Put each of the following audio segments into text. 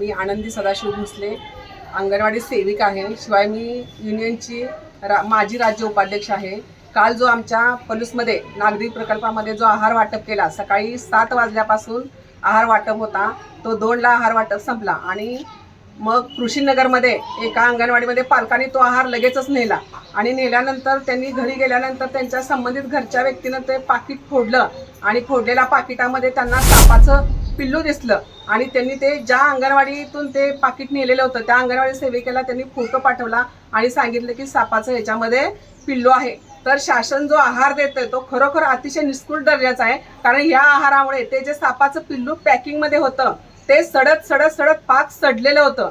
मी आनंदी सदाशिव भोसले अंगणवाडी सेविका आहे. शिवाय मी युनियनची रा माजी राज्य उपाध्यक्ष आहे. काल जो आमच्या पलूसमध्ये नागरी प्रकल्पामध्ये जो आहार वाटप केला सकाळी सात वाजल्यापासून आहार वाटप होता. तो दोनला आहार वाटप संपला आणि मग कृषीनगरमध्ये एका अंगणवाडीमध्ये पालकांनी तो आहार लगेचच नेला आणि नेल्यानंतर त्यांनी घरी गेल्यानंतर त्यांच्या संबंधित घरच्या व्यक्तीनं ते पाकिट फोडलं आणि फोडलेल्या पाकिटामध्ये त्यांना सापाचं पिल्लू दिसलं. आणि त्यांनी ते ज्या अंगणवाडीतून ते पाकिट नेलेलं होतं त्या अंगणवाडी सेविकेला त्यांनी फोटो पाठवला आणि सांगितलं की सापाचं ह्याच्यामध्ये पिल्लू आहे. तर शासन जो आहार देतोय तो खरोखर अतिशय निष्कृत दर्जाचा आहे. कारण ह्या आहारामुळे ते जे सापाचं पिल्लू पॅकिंगमध्ये होतं ते सडत सडत सडत पाक सडलेलं होतं.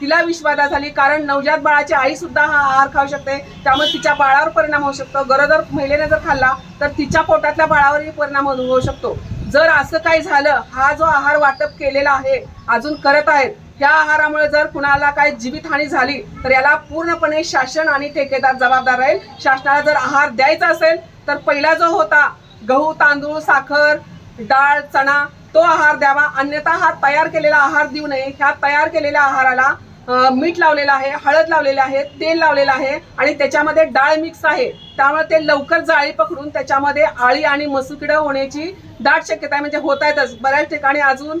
तिला विषबाधा झाली कारण नवजात बाळाची आई सुद्धा हा आहार खाऊ शकते. त्यामुळे तिच्या बाळावर परिणाम होऊ शकतो. गरोदर महिलेने जर खाल्ला तर तिच्या पोटातल्या बाळावरही परिणाम होऊ होऊ शकतो. जर असं काही झालं हा जो आहार वाटप केलेला आहे अजून करत आहेत ह्या आहारामुळे जर कुणाला काही जीवितहानी झाली तर याला पूर्णपणे शासन आणि ठेकेदार जबाबदार राहील. शासनाला जर आहार द्यायचा असेल तर पहिला जो होता गहू तांदूळ साखर डाळ चणा तो आहार द्यावा. अन्यथा हा तयार केलेला आहार देऊ नये. ह्या तयार केलेल्या आहाराला मीठ लावलेलं आहे हळद लावलेलं आहे तेल लावलेलं आहे आणि त्याच्यामध्ये डाळ मिक्स आहे. त्यामुळे ते लवकर जाळी पकडून त्याच्यामध्ये आळी आणि मसुकिडं होण्याची दाट शक्यता आहे. म्हणजे होत आहेतच. बऱ्याच ठिकाणी अजून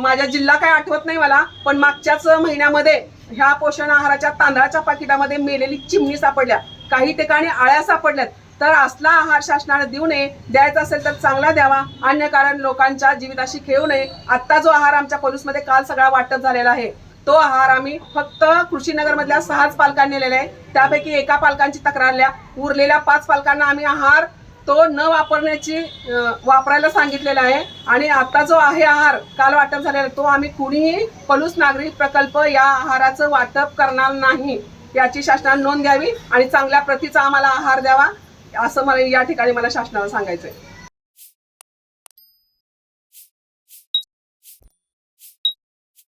माझ्या जिल्हा काय आठवत नाही मला पण मागच्याच महिन्यामध्ये ह्या पोषण आहाराच्या तांदळाच्या पाकिटामध्ये मेलेली चिमणी सापडल्या. काही ठिकाणी आळ्या सापडल्यात. तर असला आहार शासनाने देऊ नये द्यायचा असेल तर चांगला द्यावा. अन्य कारण लोकांच्या जीविताशी खेळू नये. आत्ता जो आहार आमच्या पोलीसमध्ये काल सगळा वाटप झालेला आहे. तो आहार आम्ही फक्त कृषीनगर मधल्या सहाच पालकांनी नेलेला आहे. त्यापैकी एका पालकांची तक्रारल्या उरलेल्या पाच पालकांना आम्ही आहार तो न वापरण्याची वापरायला सांगितलेला आहे. आणि आता जो आहे आहार काल वाटप झालेला तो आम्ही कुणीही पलूस नागरिक प्रकल्प या आहाराचं वाटप करणार नाही. याची शासनाने नोंद घ्यावी आणि चांगल्या प्रतीचा आम्हाला आहार द्यावा असं मला या ठिकाणी मला शासनाला सांगायचं आहे